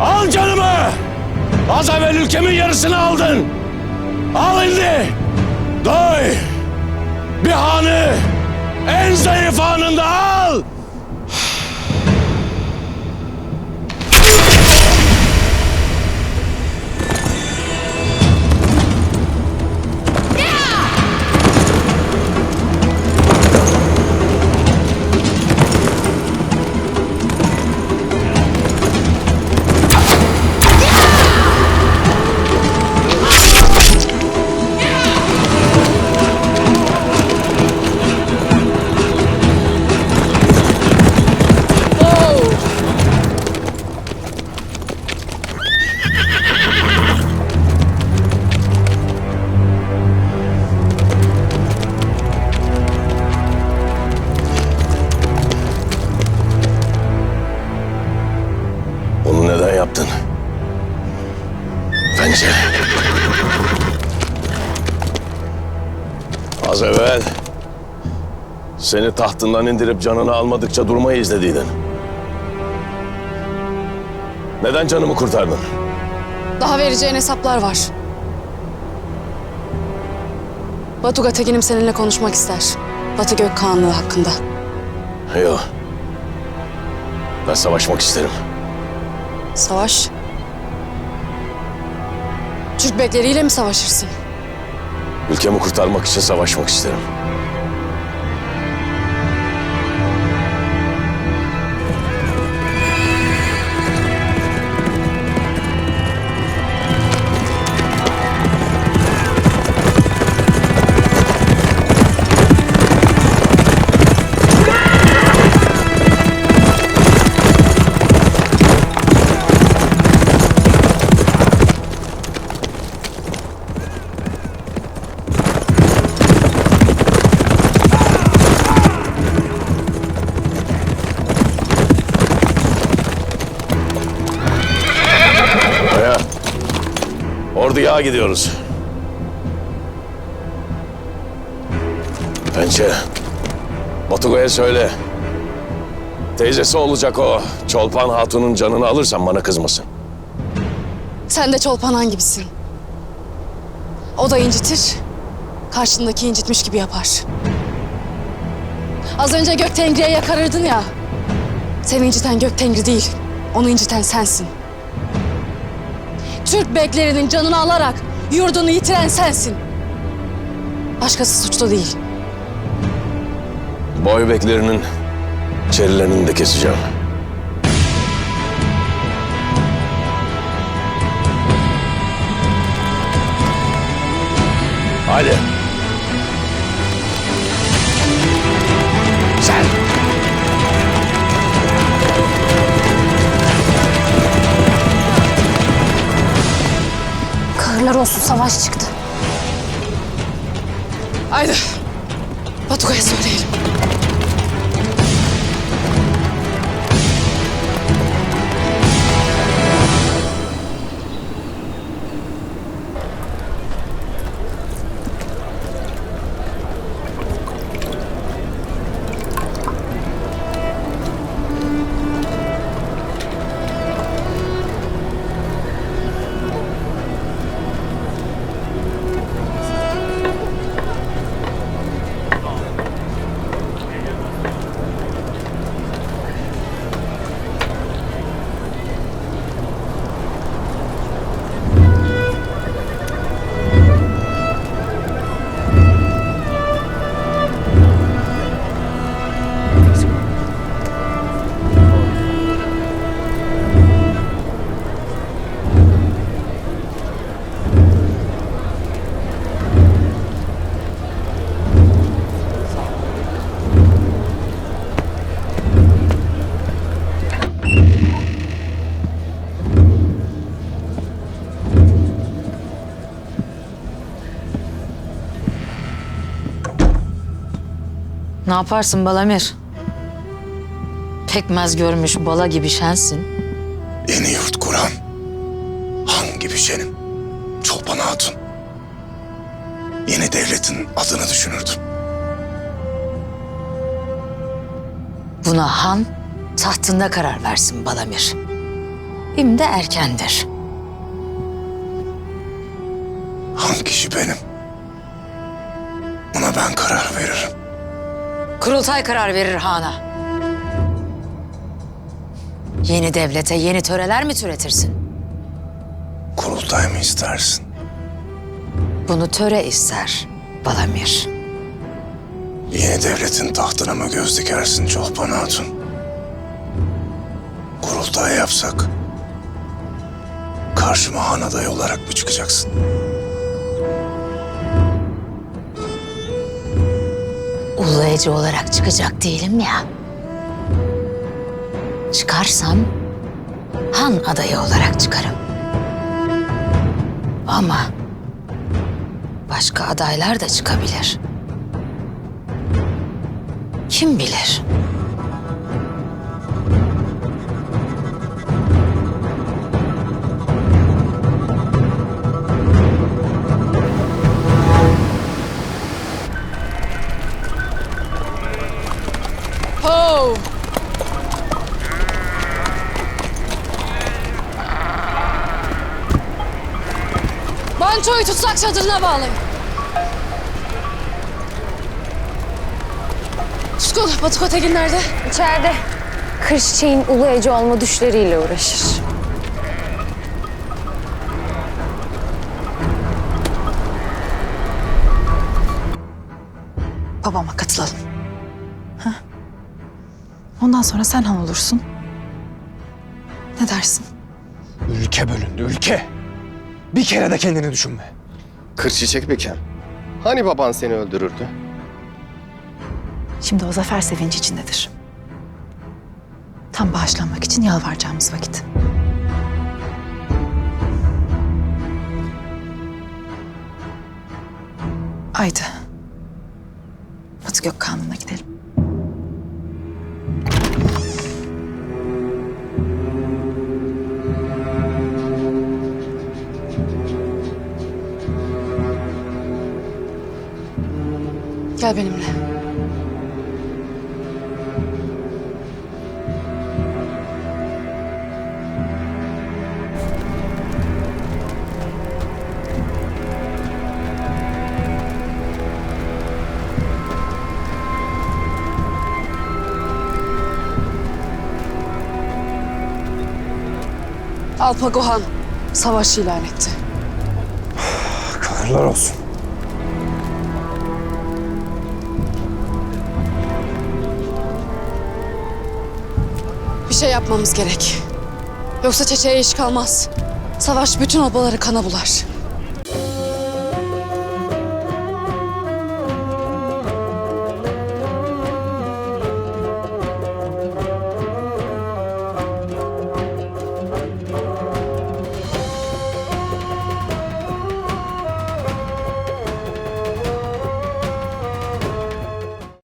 Al canımı! Az evvel ülkemin yarısını aldın. Al şimdi! Doy! Bir hanı en zayıf anında al! Bence... Az evvel seni tahtından indirip canını almadıkça durmayı izlediydin. Neden canımı kurtardın? Daha vereceğin hesaplar var. Batuga Tekin'im seninle konuşmak ister. Batı Gökkanlığı hakkında. Yok. Ben savaşmak isterim. Savaş. Türk bekleriyle mi savaşırsın? Ülkemi kurtarmak için savaşmak isterim. Orduya gidiyoruz. Pençe. Batuga'ya söyle. Teyzesi olacak o. Çolpan Hatun'un canını alırsan bana kızmasın. Sen de Çolpanan gibisin. O da incitir, karşındaki incitmiş gibi yapar. Az önce Gök Tengri'ye yakarırdın ya. Seni inciten Gök Tengri değil, onu inciten sensin. Türk beklerinin canını alarak yurdunu yitiren sensin. Başkası suçlu değil. Boy beklerinin çerilerini de keseceğim. Hadi. Savaş çıktı. Haydi. Batuka'ya söyleyelim. Ne yaparsın Balamir? Pekmez görmüş bala gibi şensin. Yeni yurt kuran. Han gibi şenim. Çolpan Hatun. Yeni devletin adını düşünürdüm. Buna han tahtında karar versin Balamir. hem de erkendir. Hangi kişi benim? Ona ben karar veririm. Kurultay karar verir hana. Yeni devlete yeni töreler mi türetirsin? Kurultay mı istersin? Bunu töre ister Balamir. Yeni devletin tahtına mı göz dikersin Çolpan Hatun? Kurultay yapsak karşıma han adayı olarak mı çıkacaksın? Uluyacı olarak çıkacak değilim ya. Çıkarsam han adayı olarak çıkarım. Ama başka adaylar da çıkabilir. Kim bilir? Banço'yu tutsak çadırına bağlayın. Tutkul, Batu Tekin nerede? İçeride kır çiçeğin ulu ece olma düşleriyle uğraşır. babama katılalım. Hah. Ondan sonra sen han olursun. Ne dersin? Ülke bölündü, ülke. Bir kere de kendini düşünme. Kır çiçek beken. Hani baban seni öldürürdü? Şimdi o zafer sevinci içindedir. Tam bağışlanmak için yalvaracağımız vakit. Haydi. Batı Gökkan'ına gidelim. Gel benimle. Alpagohan savaş ilan etti. Kahırlar olsun. Şey yapmamız gerek. Yoksa çeçeğe iş kalmaz. Savaş bütün obaları kana bular.